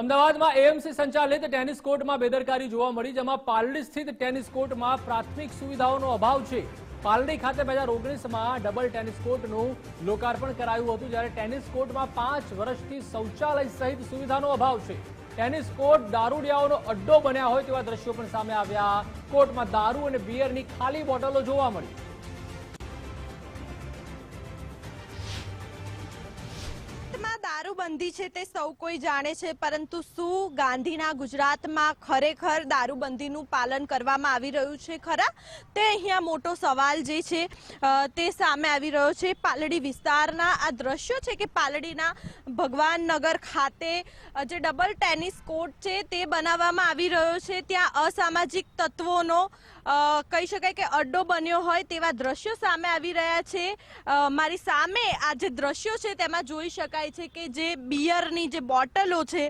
અમદાવાદમાં એએમસી સંચાલિત ટેનિસ કોર્ટમાં બેદરકારી જોવા મળી, જેમાં પાલડી સ્થિત ટેનિસ કોર્ટમાં પ્રાથમિક સુવિધાઓનો અભાવ છે. પાલડી ખાતે બે હજાર ઓગણીસમાં ડબલ ટેનિસ કોર્ટનું લોકાર્પણ કરાયું હતું, જ્યારે ટેનિસ કોર્ટમાં પાંચ વર્ષથી શૌચાલય સહિત સુવિધાનો અભાવ છે. ટેનિસ કોર્ટ દારૂડિયાઓનો અડ્ડો બન્યા હોય તેવા દ્રશ્યો પણ સામે આવ્યા. કોર્ટમાં દારૂ અને બિયરની ખાલી બોટલો જોવા મળી. દારૂબંધી છે તે સૌ કોઈ જાણે છે, પરંતુ શું ગાંધીના ગુજરાતમાં ખરેખર દારૂબંધીનું પાલન કરવામાં આવી રહ્યું છે ખરા? તે અહીંયા મોટો સવાલ જે છે તે સામે આવી રહ્યો છે. પાલડી વિસ્તારના આ દ્રશ્યો છે કે પાલડીના ભગવાનનગર ખાતે જે ડબલ ટેનિસ કોર્ટ છે તે બનાવવામાં આવી રહ્યો છે. ત્યાં અસામાજિક તત્વોનો કહી શકાય કે અડ્ડો બન્યો હોય તેવા દ્રશ્યો સામે આવી રહ્યા છે. મારી સામે આ જે દ્રશ્યો છે તેમાં જોઈ શકાય છે કે જે બિયરની જે બોટલો છે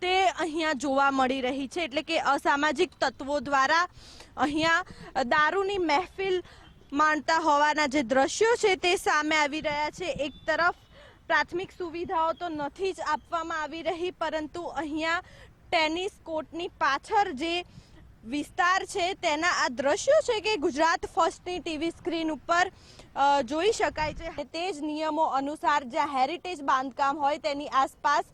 તે અહીંયા જોવા મળી રહી છે. એટલે કે અસામાજિક તત્વો દ્વારા અહીંયા દારૂની મહેફિલ માણતા હોવાના જે દ્રશ્યો છે તે સામે આવી રહ્યા છે. એક તરફ પ્રાથમિક સુવિધાઓ તો નથી જ આપવામાં આવી રહી, પરંતુ અહીંયા ટેનિસ કોર્ટની પાછળ જે વિસ્તાર છે, તેના આ દ્રશ્યો છે કે ગુજરાત ફર્સ્ટની ટીવી સ્ક્રીન ઉપર જોઈ શકાય છે. તે જ નિયમો અનુસાર જ્યાં હેરિટેજ બાંધકામ હોય તેની આસપાસ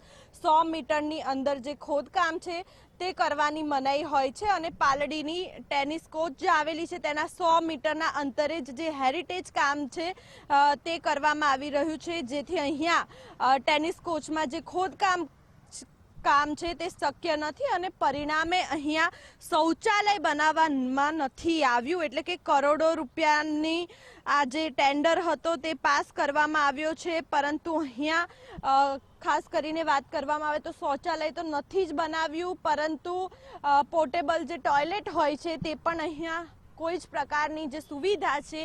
સો મીટરની અંદર જે ખોદકામ છે, તે કરવાની મનાઈ હોય છે. અને પાલડીની ટેનિસ કોચ જે આવેલી છે, તેના સો મીટરના અંતરે જ જે હેરિટેજ કામ છે તે કરવામાં આવી રહ્યું છે. જેથી અહીંયા ટેનિસ કોચમાં જે ખોદકામ કામ છે તે શક્ય નથી અને પરિણામે અહીંયા શૌચાલય બનાવવામાં નથી આવ્યું. એટલે કે કરોડો રૂપિયાની આ જે ટેન્ડર હતો તે પાસ કરવામાં આવ્યો છે. પરંતુ અહીંયા ખાસ કરીને વાત કરવામાં આવે તો શૌચાલય તો નથી જ બનાવ્યું, પરંતુ પોર્ટેબલ જે ટોયલેટ હોય છે તે પણ અહીંયા કોઈ જ પ્રકારની જે સુવિધા છે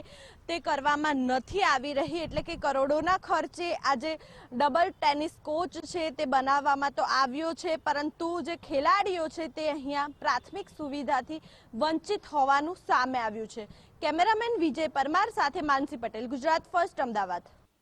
તે કરવામાં નથી આવી રહી, એટલે કે કરોડોના ખર્ચે આજે ડબલ ટેનિસ કોચ છે તે બનાવવામાં તો આવ્યો છે, પરંતુ જે ખેલાડીઓ છે તે અહીંયા પ્રાથમિક સુવિધાથી વંચિત હોવાનું સામે આવ્યું છે. કેમેરામેન વિજય પરમાર સાથે માનસી પટેલ, ગુજરાત ફર્સ્ટ, અમદાવાદ.